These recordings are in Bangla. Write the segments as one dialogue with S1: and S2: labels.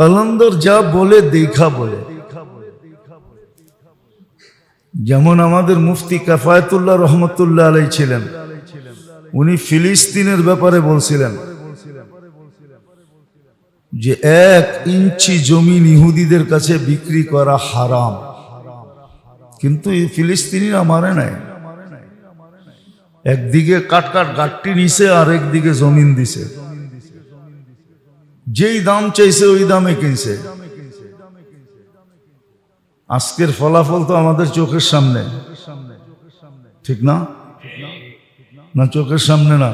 S1: কলন্দর যা বলে দেখা বলে। যেমন আমাদের মুফতি কাফায়তুল্লাহ রহমতুল্লাহ আলাই ছিলেন, উনি ফিলিস্তিনের ব্যাপারে বলছিলেন যে, এক ইঞ্চি জমি ইহুদিদের কাছে বিক্রি করা হারাম। কিন্তু ফিলিস্তিনিরা মানে নাই। একদিকে কাট কাট গাঠটি নিছে আর একদিকে জমিন দিছে। যেই দাম চাইছে, ওই দামে কিনছে। আজকের ফলাফল তো আমাদের চোখের সামনে। ঠিক না? না, চোখের সামনে না।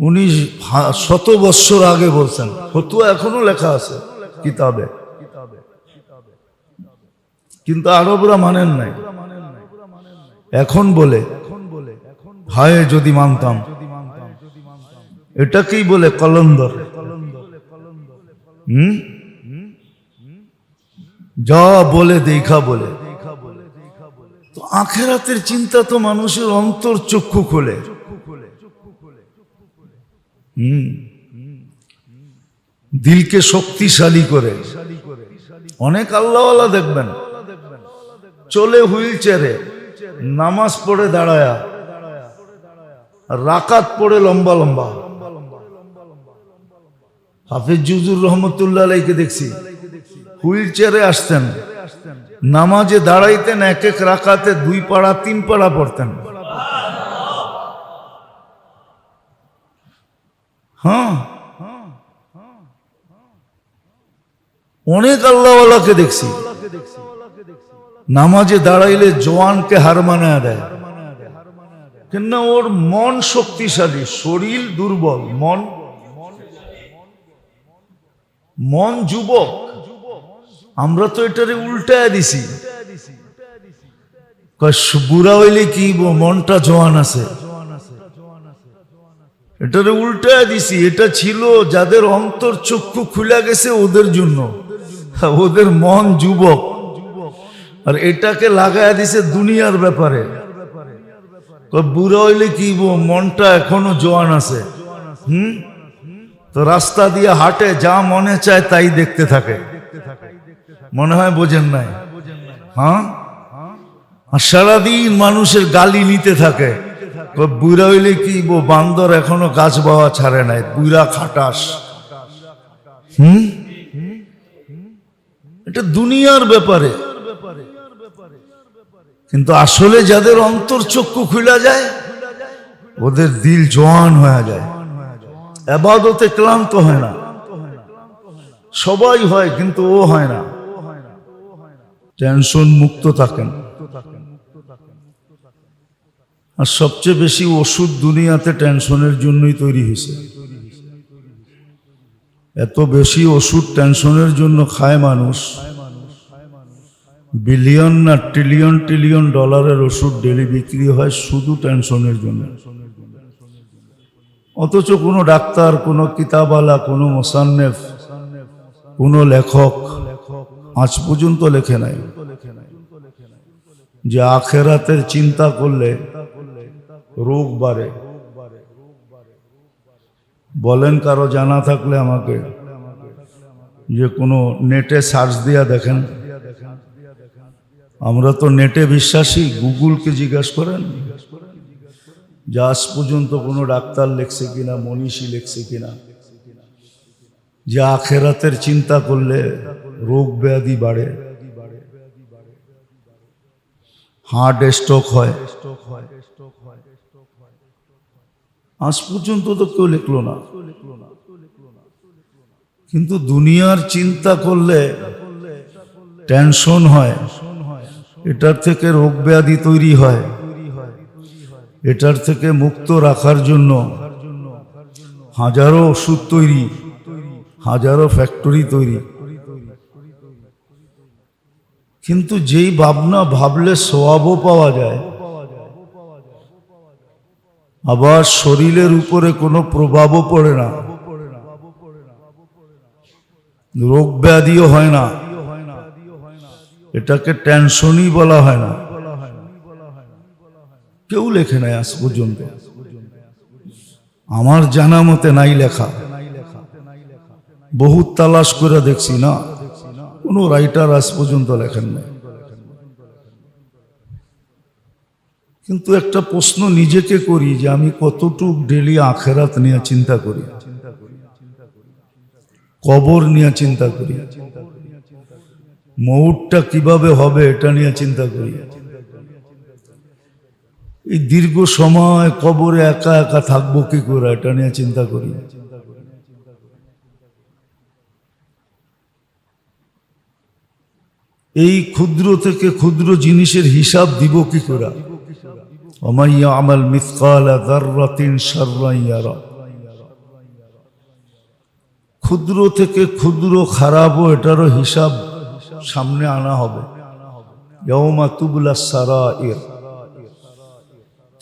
S1: উনি শত বৎসর আগে বলছেন। ফতুয়া এখনও লেখা আছে কিতাবে। কিন্তু আরবরা মানেন নাই। এখন বলে, হায়, যদি মানতাম। এটাকেই বলে কলন্দর। হুম? যা বলে, দেখা বলে। তো আখেরাতের চিন্তা তো মানুষের অন্তর চক্ষু খোলে। হুম? দিলকে শক্তিশালী করে। অনেক আল্লাহওয়ালা দেখবেন। চলে হুইল চেয়ারে, নামাজ পড়ে দাঁড়ায়া, রাকাত পড়ে লম্বা লম্বা। হাফিজ জুজুর রহমতুল্লাহ আলাইকে দেখছি। হুইল চেয়ারে আসতেন। নামাজে দাঁড়াইতেন এক এক রাকাতে দুই পাড়া, তিন পাড়া পড়তেন। হ্যাঁ অনেক আল্লাহওয়ালাকে দেখছি। নামাজে দাঁড়াইলে জওয়ানকে হার মানায় দেয়। কেন ওর মন শক্তিশালী, শরীর দুর্বল, মন মন যুবক, আমরা তো এটারে উল্টায় দিছি। বুড়া হইলে কি মনটা জোয়ান আছে। এটারে উল্টায় দিছি, এটা ছিল যাদের অন্তর চক্ষু খুলে গেছে ওদের জন্য। ওদের মন যুবক। আর এটাকে লাগায় দিছে দুনিয়ার ব্যাপারে। বুড়া হইলে কি মনটা এখনও জোয়ান আছে। হুম? তো রাস্তা দিয়ে হাটে যা মনে চায় তাই দেখতে থাকে। মনে হয় বোঝেন নাই? হ্যাঁ? আর সারাদিন মানুষের গালি নিতে থাকে। বুড়া হইলে কি বো বান্দর এখনও গাছ বাওয়া ছাড়ে নাই? বুড়া খাটাস। হুম? এটা দুনিয়ার ব্যাপারে। কিন্তু আসলে যাদের অন্তর চক্ষু খুলে যায়, ওদের দিল জোয়ান হয়ে যায়। আবাদতে ক্লান্ত হয় না। সবাই হয়, কিন্তু ও হয় না। টেনশন মুক্ত থাকেন। আর সবচেয়ে বেশি ওষুধ দুনিয়াতে টেনশনের জন্যই তৈরি হয়েছে। এত বেশি ওষুধ টেনশনের জন্য খায় মানুষ। বিলিয়ন না ট্রিলিয়ন ট্রিলিয়ন ডলারের ওষুধ ডেলি বিক্রি হয় শুধু টেনশনের জন্য। অথচ কোনো ডাক্তার, কোনো কিতাবালা কোনো মোসান্নেফ, কোনো লেখক আজ পর্যন্ত লেখে নাই। যে আখেরাতের চিন্তা করলে রোগ বাড়ে। বলেন কারও জানা থাকলে আমাকে, যে কোনো নেটে সার্চ দিয়া দেখেন। আমরা তো নেটে বিশ্বাসী, গুগলকে জিজ্ঞাসা করেন। যে আজ পর্যন্ত কোনো ডাক্তার লেখছে কিনা, মনীষী লেখছে কিনা। যে আখেরাতের চিন্তা করলে রোগ ব্যাধি বাড়ে। হার্ট স্ট্রোক হয়। আজ পর্যন্ত তো কেউ লিখলো না। কিন্তু দুনিয়ার চিন্তা করলে টেনশন হয়। এটার থেকে রোগ ব্যাধি তৈরি হয়। এটার থেকে মুক্ত রাখার জন্য হাজারো ওষুধ তৈরি, হাজারো ফ্যাক্টরি তৈরি। কিন্তু যেই ভাবনা ভাবলে সোয়াবও পাওয়া যায়। আবার শরীরের উপরে কোনো প্রভাবও পড়ে না। রোগ ব্যাধিও হয় না। এটাকে টেনশনই বলা হয় না। কেউ লেখে নাই আজ পর্যন্ত। আমার জানা মতে নাই লেখা। বহুত তালাশ করে দেখছি না। কোনো রাইটার আজ পর্যন্ত লেখেন নাই। কিন্তু একটা প্রশ্ন নিজেকে করি যে আমি কতটুক ডেলি আখেরাত নিয়ে চিন্তা করি। কবর নিয়ে চিন্তা করি। মৌটটা কীভাবে হবে এটা নিয়ে চিন্তা করি। এই দীর্ঘ সময় কবরে একা একা থাকব কি করে? এটা নিয়ে চিন্তা করি। এই ক্ষুদ্র থেকে ক্ষুদ্র জিনিসের হিসাব দিব কি করে? ওমাইয়া আমাল ক্ষুদ্র থেকে ক্ষুদ্র খারাপও এটারও হিসাব সামনে আনা হবে। ইয়ৌমা তুবলা সারা এর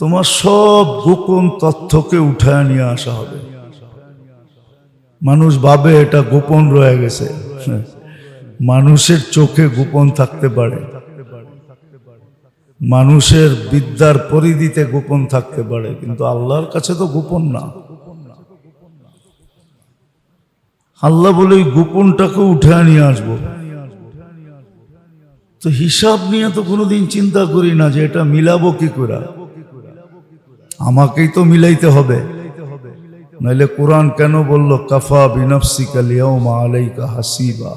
S1: তোমার সব গোপন তথ্যকে উঠায় নিয়ে আসা হবে। মানুষ ভাবে এটা গোপন রয়ে গেছে। মানুষের চোখে গোপন থাকতে পারে। মানুষের বিদ্যার পরিধিতে গোপন থাকতে পারে, কিন্তু আল্লাহর কাছে তো গোপন না। আল্লাহ বলে, ওই গোপনটাকে উঠে নিয়ে আসব। তো হিসাব নিয়ে তো কোনোদিন চিন্তা করি না যে এটা মিলাবো কি করে। আমাকেই তো মিলাইতে হবে। নাইলে কোরআন কেন বলল, কাফা বিনফসিকা লিয়াউমা আলাইকা হাসিবা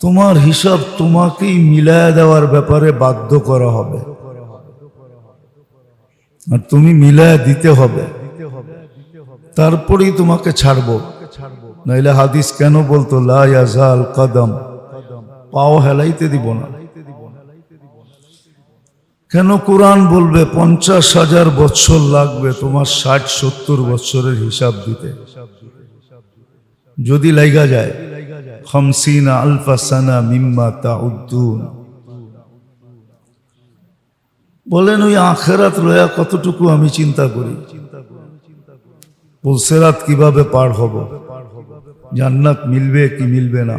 S1: তোমার হিসাব তোমাকেই মিলায় দেওয়ার ব্যাপারে বাধ্য করা হবে। আর তুমি মিলায় দিতে হবে। তারপরেই তোমাকে ছাড়বো। নাইলে হাদিস কেন বলতো, লা ইয়াজাল কদম পাও হেলাইতে দিব না। কেন কোরআন বলবে পঞ্চাশ হাজার বছর লাগবে তোমার ষাট, সত্তর বৎসরের হিসাব দিতে? যদি লাইগা যায়, খমসিনা আলফা সানা মিম্মা তাউদ্দুন। বলেন ওই আখেরাত রয়া কতটুকু আমি চিন্তা করি? পুলসেরাত কীভাবে পার হব? জান্নাত মিলবে কি মিলবে না?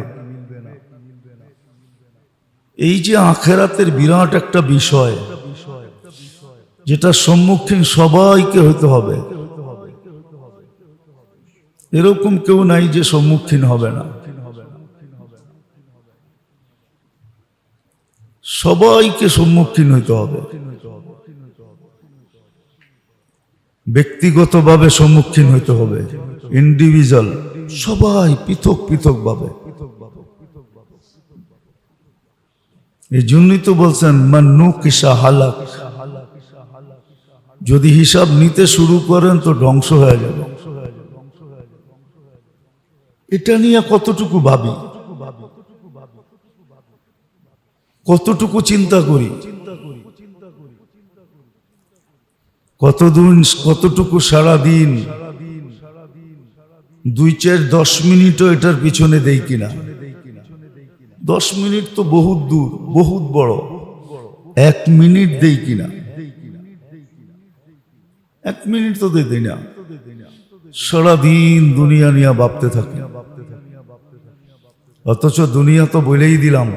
S1: এই যে আখেরাতের বিরাট একটা বিষয় যেটা সম্মুখীন সবাইকে হইতে হবে। এরকম কেউ নাই যে সম্মুখীন হবে না। সবাইকে সম্মুখীন হইতে হবে। ব্যক্তিগতভাবে সম্মুখীন হইতে হবে। ইন্ডিভিজুয়াল সবাই পৃথক পৃথক ভাবে এই জন্যই তো বলছেন মান্নু কিসা হালাক। যদি হিসাব নিতে শুরু করেন তো ধ্বংস হয়ে যাবে। এটা নিয়ে কতটুকু ভাবি? কতটুকু চিন্তা করি? কতদিন, কতটুকু সারা দিন দুই চার দশ মিনিটও এটার পিছনে দেই কিনা? দশ মিনিট তো বহুত দূর, বহুত বড়। এক মিনিট দেই কিনা? এক মিনিট তো দেই না সারাদিন দুনিয়া নিয়ে ভাবতে থাকি। অথচ দুনিয়া তো বলেই দিলাম।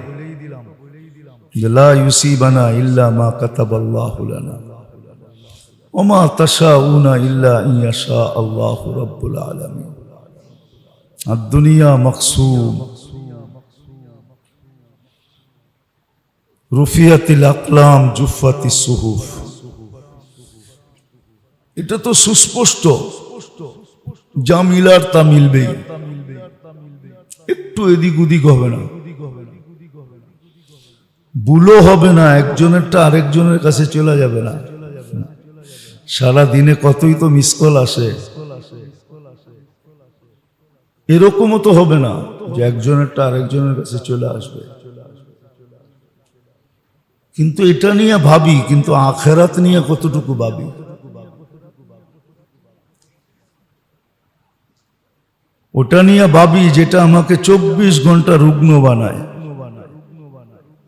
S1: মা আর দুনিয়া রুফিয়াতিল আকলাম জুফাতি সুহুফ। এটা তো সুস্পষ্ট যা মিলার তা মিলবেই একটু এদিক ওদিক হবে না। ভুলও হবে না, একজনেরটা আরেকজনের কাছে চলে যাবে না। সারা দিনে কতই তো মিস কল আসে। এরকমও তো হবে না যে একজনেরটা আরেকজনের কাছে চলে আসবে। কিন্তু এটা নিয়ে ভাবি, কিন্তু আখেরাত নিয়ে কতটুকু ভাবি? ওটা নিয়ে ভাবি যেটা আমাকে চব্বিশ ঘণ্টা রুগ্ন বানায়।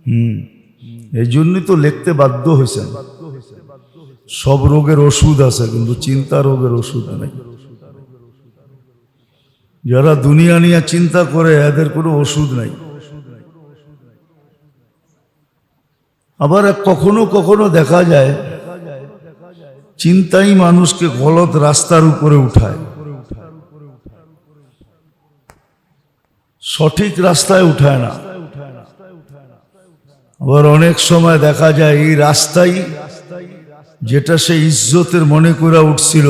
S1: হুম। এই জন্যই তো লিখতে বাধ্য হয়েছেন। সব রোগের ওষুধ আছে, কিন্তু চিন্তা রোগের ওষুধ নেই। যারা দুনিয়া নিয়ে চিন্তা করে, এদের কোনো ওষুধ নাই। আবার কখনো কখনো দেখা যায়, চিন্তাই মানুষকে গলত রাস্তার উপরে উঠায়। সঠিক রাস্তায় উঠায় না। আবার অনেক সময় দেখা যায় এই রাস্তাই যেটা সে ইজ্জতের মনে করে উঠছিল,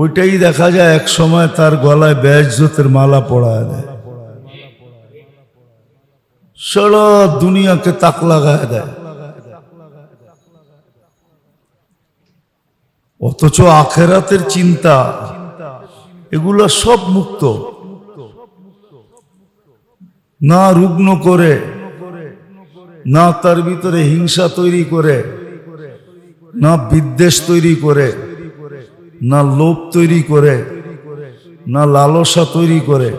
S1: ওইটাই দেখা যায় এক সময় তার গলায় বেজ্জতের মালা পড়ায় দেয়। সারা দুনিয়াকে তাক লাগায় দেয়। অথচ আখেরাতের চিন্তা, এগুলো সব মুক্ত। না রুগ্ন করে, না তার ভিতরে হিংসা তৈরি করে, না বিদ্বেষ তৈরি করে, না লোভ তৈরি করে, না লালসা তৈরি করে।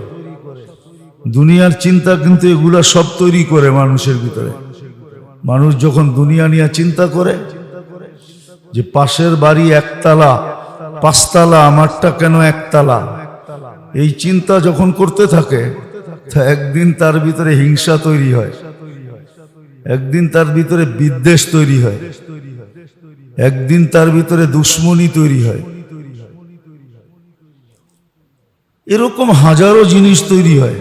S1: দুনিয়ার চিন্তা কিন্তু এগুলা সব তৈরি করে মানুষের ভিতরে। মানুষ যখন দুনিয়া নিয়ে চিন্তা করে যে পাশের বাড়ি একতলা, পাঁচতলা, আমারটা কেন একতলা? এই চিন্তা যখন করতে থাকে তা একদিন তার ভিতরে হিংসা তৈরি হয়। একদিন তার ভিতরে বিদ্বেষ তৈরি হয়। একদিন তার ভিতরে দুশ্মনী তৈরি হয়। এরকম হাজারো জিনিস তৈরি হয়।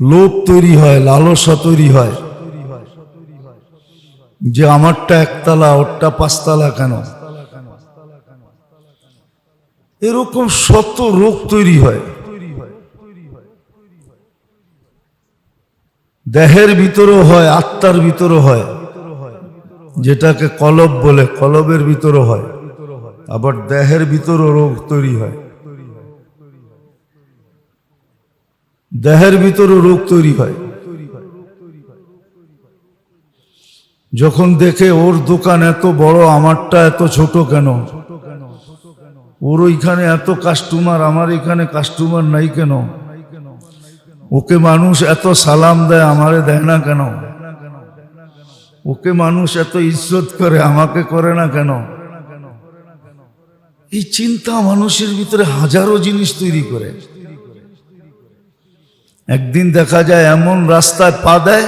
S1: লোভ তৈরি হয়, লালসা তৈরি হয়। যে আমারটা একতলা, ওরটা পাঁচতলা কেন? এরকম শত রোগ তৈরি হয়। দেহের ভিতরেও হয়, আত্মার ভিতরও হয়। যেটাকে কলব বলে, কলবের ভিতরও হয়। আবার দেহের ভিতরও রোগ তৈরি হয়। দেহের ভিতরও রোগ তৈরি হয়। যখন দেখে, ওর দোকান এত বড়, আমারটা এত ছোট কেন? ওর ওইখানে এত কাস্টমার আমার এখানে কাস্টমার নাই কেন? ওকে মানুষ এত সালাম দেয়, আমারে দেয় না কেন? ওকে মানুষ এত ইজ্জত করে, আমাকে করে না কেন? এই চিন্তা মানুষের ভিতরে হাজারো জিনিস তৈরি করে। একদিন দেখা যায় এমন রাস্তায় পা দেয়,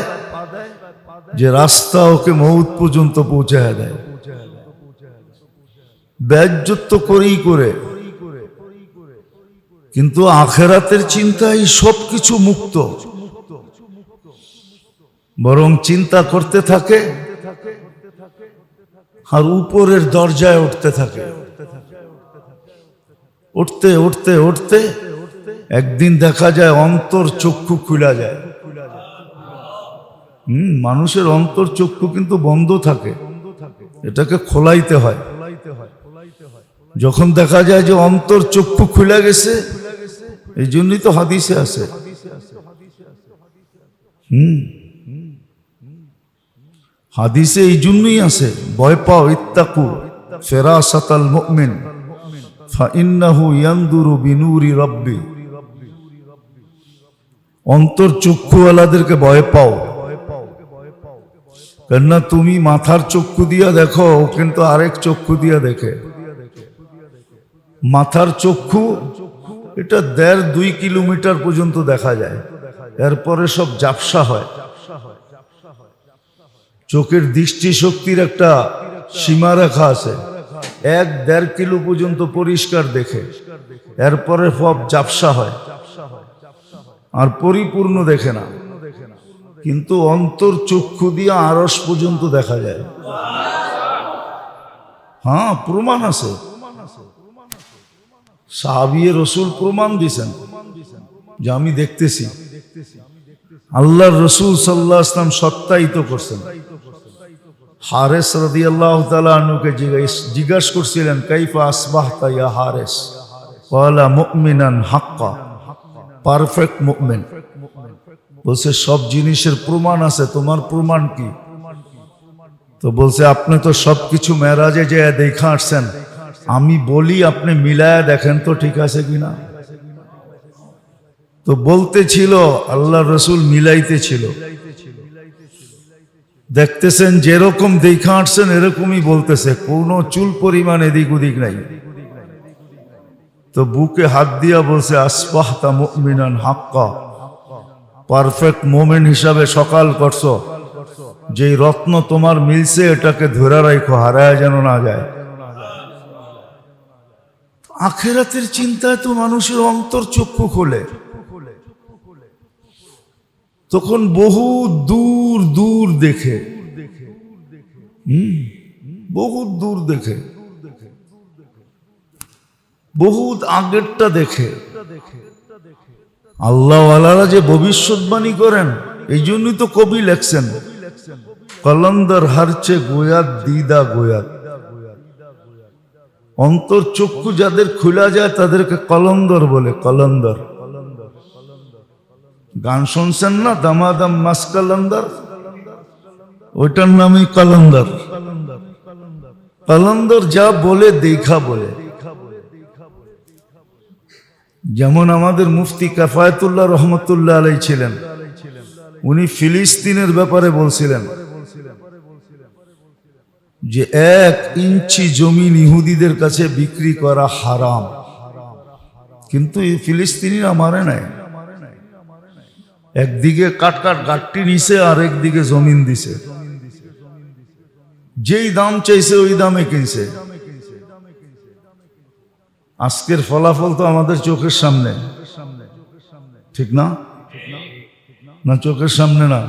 S1: যে রাস্তা ওকে মৌত পর্যন্ত পৌঁছায় দেয়। ব্যাজ্যত তো করেই করে। কিন্তু আখেরাতের চিন্তায় সব কিছু মুক্ত। বরং চিন্তা করতে থাকে আর উপরের দরজায় উঠতে থাকে। উঠতে উঠতে উঠতে একদিন দেখা যায় অন্তর চক্ষু খুলা যায়। হুম, মানুষের অন্তর চক্ষু কিন্তু বন্ধ থাকে। এটাকে খোলাইতে হয়। যখন দেখা যায় যে অন্তর চক্ষু খুলে গেছে এই জন্যই তো হাদিসে আছে। হুম। হাদিসে এই জন্যই আছে, ভয় পাও ইত্তাকু, ফেরাসাতাল মুমিন, ফাইন্নাহু ইয়ানদুরু বিনুরি রব্বি। অন্তর চক্ষুওয়ালাদেরকে ভয় পাও। কেননা তুমি মাথার চক্ষু দিয়া দেখো, কিন্তু আরেক চক্ষু দিয়া দেখে। মাথার চক্ষু এটা দেড় দুই কিলোমিটার পর্যন্ত দেখা যায়। এরপরে সব জাপসা হয়। চোখের দৃষ্টি শক্তির একটা সীমা রেখা আছে। এক দেড় কিলো পর্যন্ত পরিষ্কার দেখে। এরপরে সব জাপসা হয়। আর পরিপূর্ণ দেখে না। কিন্তু অন্তর চক্ষু দিয়ে আরস পর্যন্ত দেখা যায়। হ্যাঁ প্রমাণ আছে। সাহাবিয়ে রসুল প্রমাণ দিছেন যে আমি দেখতেছি। আল্লাহর রসুল সাল্লাহ ইসলাম সত্যায়িত করছেন। হারেস রদি আল্লাহ তালুকে জিজ্ঞাসা করছিলেন, কাইফা আসবাহ ইয়া হারেস? মুকমিনান হাক্কা। পারফেক্ট মুকমিন বলছে, সব জিনিসের প্রমাণ আছে, তোমার প্রমাণ কি? তো বলছে, আপনি তো সব কিছু মেরাজে যে দেখা আসছেন। আমি বলি, আপনি মিলায়া দেখেন তো ঠিক আছে কিনা তো বলতেছিল আল্লাহ রসুল মিলাইতে ছিল। দেখতেছেন, যেরকম দেখা আসছেন, এরকমই বলতেছে। কোনো চুল পরিমাণ এদিক ওদিক নাই। তো বুকে হাত দিয়া বলছে, আসবাহতা মিনান হাক্কা। পারফেক্ট মোমেন্ট হিসাবে সকাল করছ। যেই রত্ন তোমার মিলছে, এটাকে ধরে রাখো, হারায় যেন না যায়। আখেরাতের চিন্তায় তো মানুষের অন্তর চক্ষু খোলে। তখন বহু দূর দূর দেখে। বহুত দূর দেখে। বহুত আগেরটা দেখে। আল্লাহ আল্লাহওয়ালারা যে ভবিষ্যৎবাণী করেন, এই জন্যই তো কবি লেখছেন, কলন্দর হারচে গোয়াত, দিদা গোয়াত। অন্তর চক্ষু যাদের খোলা যায় তাদেরকে কলন্দর বলে, কলন্দর। গান শুনছেন না? দামাদাম মাস কলন্দর? ওইটার নামই কলন্দর। কলন্দর যা বলে দেখা বলে। যেমন আমাদের মুফতি কাফায়তুল্লাহ রহমতুল্লাহ আলাই ছিলেন। উনি ফিলিস্তিনের ব্যাপারে বলছিলেন। যে এক ইঞ্চি জমিন ইহুদিদের কাছে বিক্রি করা হারাম। কিন্তু ফিলিস্তিনিরা মারে নাই। একদিকে কাট কাট গাঠটি নিছে আর একদিকে জমিন দিছে। যেই দাম চাইছে, ওই দামে কিনছে। আজকের ফলাফল তো আমাদের চোখের সামনে। ঠিক না? না, চোখের সামনে না।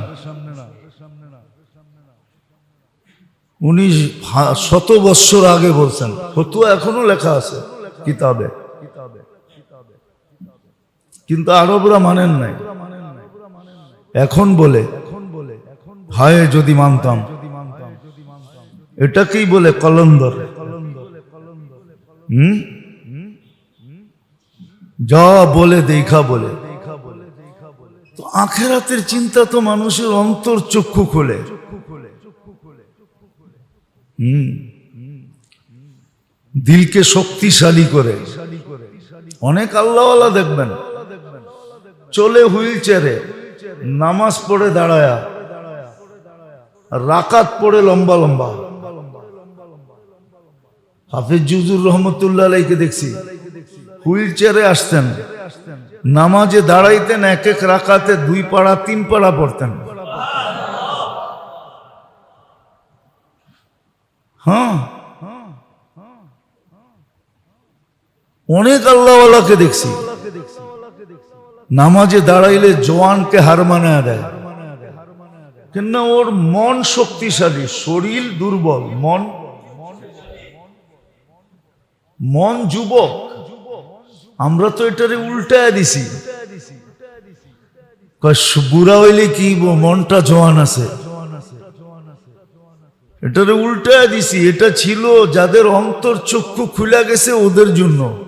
S1: উনি শত বৎসর আগে বলছেন। ফতুয়া এখনও লেখা আছে কিতাবে। কিন্তু আরবরা মানেন নাই। এখন বলে, হায়, যদি মানতাম। এটাকেই বলে কলন্দর। হুম? যা বলে, দেখা বলে। তো আখেরাতের চিন্তা তো মানুষের অন্তর চক্ষু খোলে। দিলকে শক্তিশালী করে। অনেক আল্লাহওয়ালা দেখবেন। চলে হুইল চেয়ারে নামাজ পড়ে দাঁড়ায়া, রাকাত পড়ে লম্বা লম্বা। হাফিজ জুজুর রহমতুল্লাহ আলাইকে দেখছি হুইল চেয়ারে আসতেন। নামাজে দাঁড়াইতেন এক এক রাকাতে দুই পাড়া, তিন পাড়া পড়তেন। হ্যাঁ। অনেক আল্লাহওয়ালাকে দেখছি। নামাজে দাঁড়াইলে জোয়ানকে হার মানায় দেয়। কিন্তু ওর মন শক্তিশালী, শরীর দুর্বল, মন মন যুবক। আমরা তো এটারে উল্টায় দিছি। বুড়া হইলে কি মনটা জোয়ান আছে। এটারে উল্টায় দিছি, এটা ছিল যাদের অন্তর চক্ষু খুলে গেছে ওদের জন্য।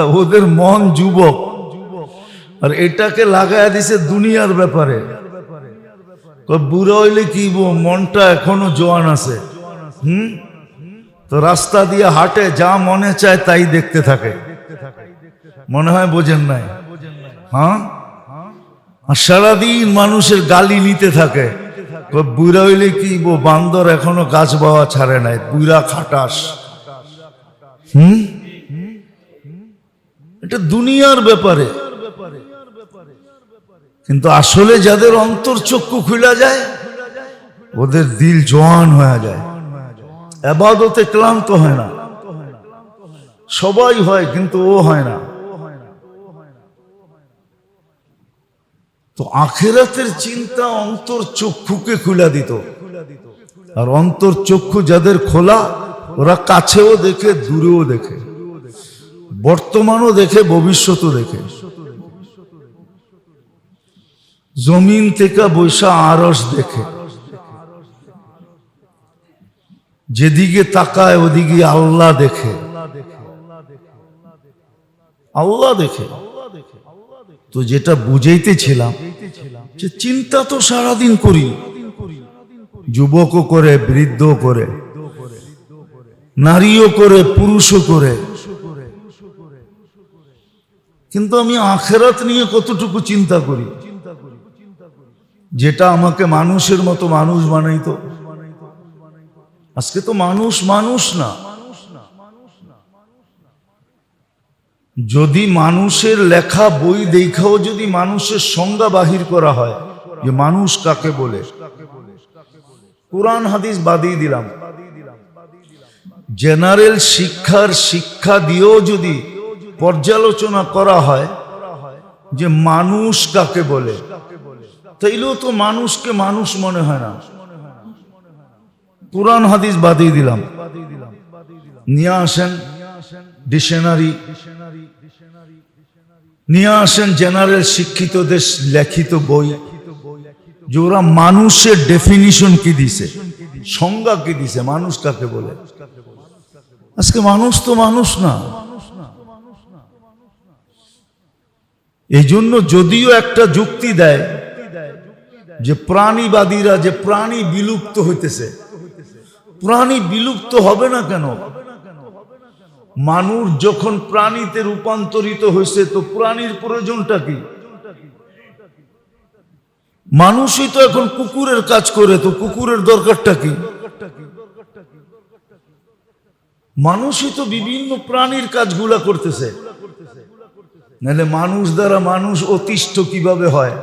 S1: ওদের মন যুবক। আর এটাকে লাগায় দিছে দুনিয়ার ব্যাপারে। বুড়া হইলে কি মনটা এখনও জোয়ান আছে। হুম? তো রাস্তা দিয়ে হাঁটে, যা মনে চায় তাই দেখতে থাকে। মনে হয় বোঝেন নাই? হ্যাঁ? আর সারাদিন মানুষের গালি নিতে থাকে। বুড়া হইলে কি বান্দর এখনও গাছ বাওয়া ছাড়ে নাই? বুড়া খাটাস। হুম? এটা দুনিয়ার ব্যাপারে। কিন্তু আসলে যাদের অন্তর চক্ষু খুলা যায়, ওদের দিল জোয়ান হয়ে যায়। আবাদতে ক্লান্ত হয় না। সবাই হয়, কিন্তু ও হয় না। তো আখেরাতের চিন্তা অন্তর চক্ষুকে খুলে দিত। আর অন্তর চক্ষু যাদের খোলা, ওরা কাছেও দেখে, দূরেও দেখে। বর্তমানও দেখে, ভবিষ্যতও দেখে। জমিন থেকে বৈশা আরস দেখে। যেদিকে তাকায়, ওদিকে আল্লাহ দেখে। আল্লাহ দেখে। তো যেটা বুঝাইতেছিলাম যে চিন্তা তো সারাদিন করি, যুবকও করে বৃদ্ধ করে, নারীও করে, পুরুষও করে। কিন্তু আমি আখেরাত নিয়ে কতটুকু চিন্তা করি? যেটা আমাকে মানুষের মতো মানুষ বানাইতো। আজকে তো মানুষ মানুষ না। যদি মানুষের লেখা বই দেখাও যদি মানুষের সংজ্ঞা বাহির করা হয়, যে মানুষ কাকে বলে? কোরআন, হাদিস বাদিয়ে দিলাম। জেনারেল শিক্ষার শিক্ষা দিয়েও যদি পর্যালোচনা করা হয়, যে মানুষ কাকে বলে? তাইলেও তো মানুষকে মানুষ মনে হয় না। কোরআন, হাদিস বাদিয়ে দিলাম। নিয়ে আসেন ডিকশনারি নিয়ে আসেন জেনারেল শিক্ষিতদের লেখিত বই। যে ওরা মানুষের ডেফিনিশন কি দিছে? সংজ্ঞা কি দিছে? মানুষ কাকে বলে? আজকে মানুষ তো মানুষ না। এই জন্য যদিও একটা যুক্তি দেয় যে প্রাণীবাদীরা যে প্রাণী বিলুপ্ত হইতেছে, প্রাণী বিলুপ্ত হবে না কেন? মানুষ যখন প্রাণীতে রূপান্তরিত হয়েছে, তো প্রাণীর প্রয়োজনটা কি? মানুষই তো এখন কুকুরের কাজ করে, তো কুকুরের দরকারটা কি? মানুষই তো বিভিন্ন প্রাণীর কাজগুলা করতেছে। নাহলে মানুষ দ্বারা মানুষ অতিষ্ঠ কীভাবে হয়?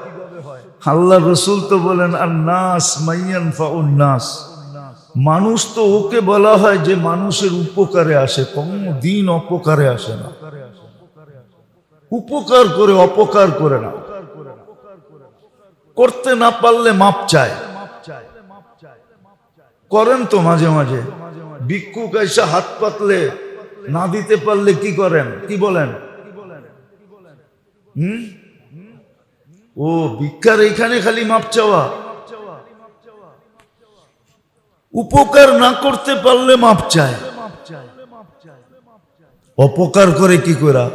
S1: আল্লাহ রসুল তো বলেন আর নাস মাইয়ান ফাউন নাস মানুষ তো ওকে বলা হয় যে মানুষের উপকারে আসে কোনো দিন অপকারে আসে না। উপকার করে, অপকার করে না। করতে না পারলে মাপ চায়। করেন তো মাঝে মাঝে। ভিক্ষুক এসে হাত পাতলে না দিতে পারলে কি করেন? কি বলেন? হুম? ও ভিক্ষার এইখানে খালি মাপ চাওয়া। উপকার না করতে পারলে মাপ চায়। অপকার করে কি করা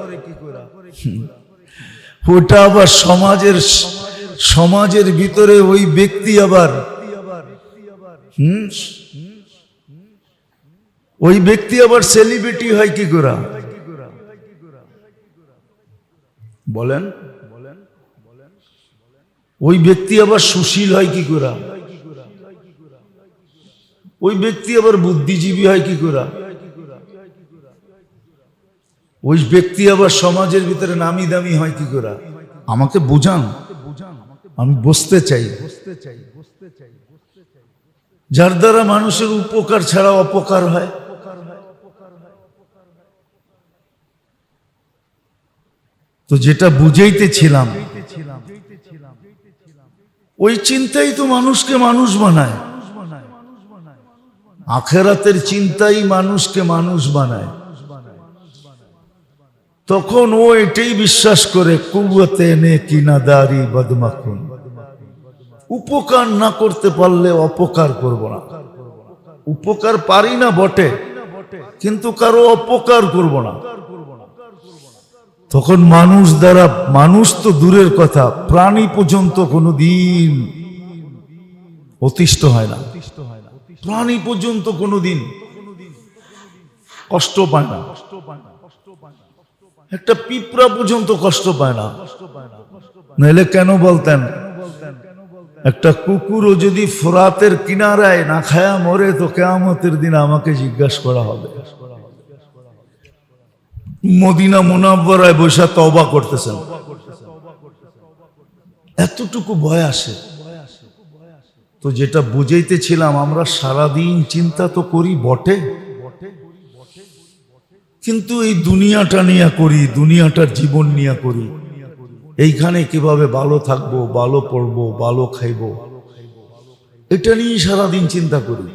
S1: ওটা আবার সমাজের সমাজের ভিতরে ওই ব্যক্তি আবার। ওই ব্যক্তি আবার সেলিব্রিটি হয় কি করা বলেন। ওই ব্যক্তি আবার সুশীল হয় কি করা ওই ব্যক্তি আবার বুদ্ধিজীবী হয় কি করা? ওই ব্যক্তি আবার সমাজের ভিতরে নামি দামি হয় কি করা? আমাকে বুঝান। আমি বসতে চাই। যার দ্বারা মানুষের উপকার ছাড়া অপকার হয়। তো যেটা বুঝাইতেছিলাম, ওই চিন্তাই তো মানুষকে মানুষ বানায়। আখেরাতের চিন্তাই মানুষকে মানুষ বানায়। তখন ও এটাই বিশ্বাস করে কুবতে নে দারি বদমাকুন। উপকার না করতে পারলে অপকার করব না। উপকার পারি না বটে, কিন্তু কারও অপকার করব না। তখন মানুষ দ্বারা, মানুষ তো দূরের কথা, প্রাণী পর্যন্ত কোনো দিন অতিষ্ঠ হয় না। প্রাণী পর্যন্ত কোনোদিন কষ্ট পায় না। একটা পিঁপড়া পর্যন্ত কষ্ট পায় না। নাহলে কেন বলতেন, একটা কুকুরও যদি ফোরাতের কিনারায় না খায়া মরে, তো কেয়ামতের দিন আমাকে জিজ্ঞাসা করা হবে। মদিনা মুনাব্বরায় বৈশা তবা করতেছেন। এতটুকু ভয় আসে তো যেটা বুঝাইতেছিলাম, আমরা সারাদিন চিন্তা তো করি বটে। কিন্তু এই দুনিয়াটা নিয়ে করি, দুনিয়াটার জীবন নিয়ে করি। এইখানে কীভাবে ভালো থাকব, ভালো পড়ব, ভালো খাইবো, এটা নিয়ে সারাদিন চিন্তা করি।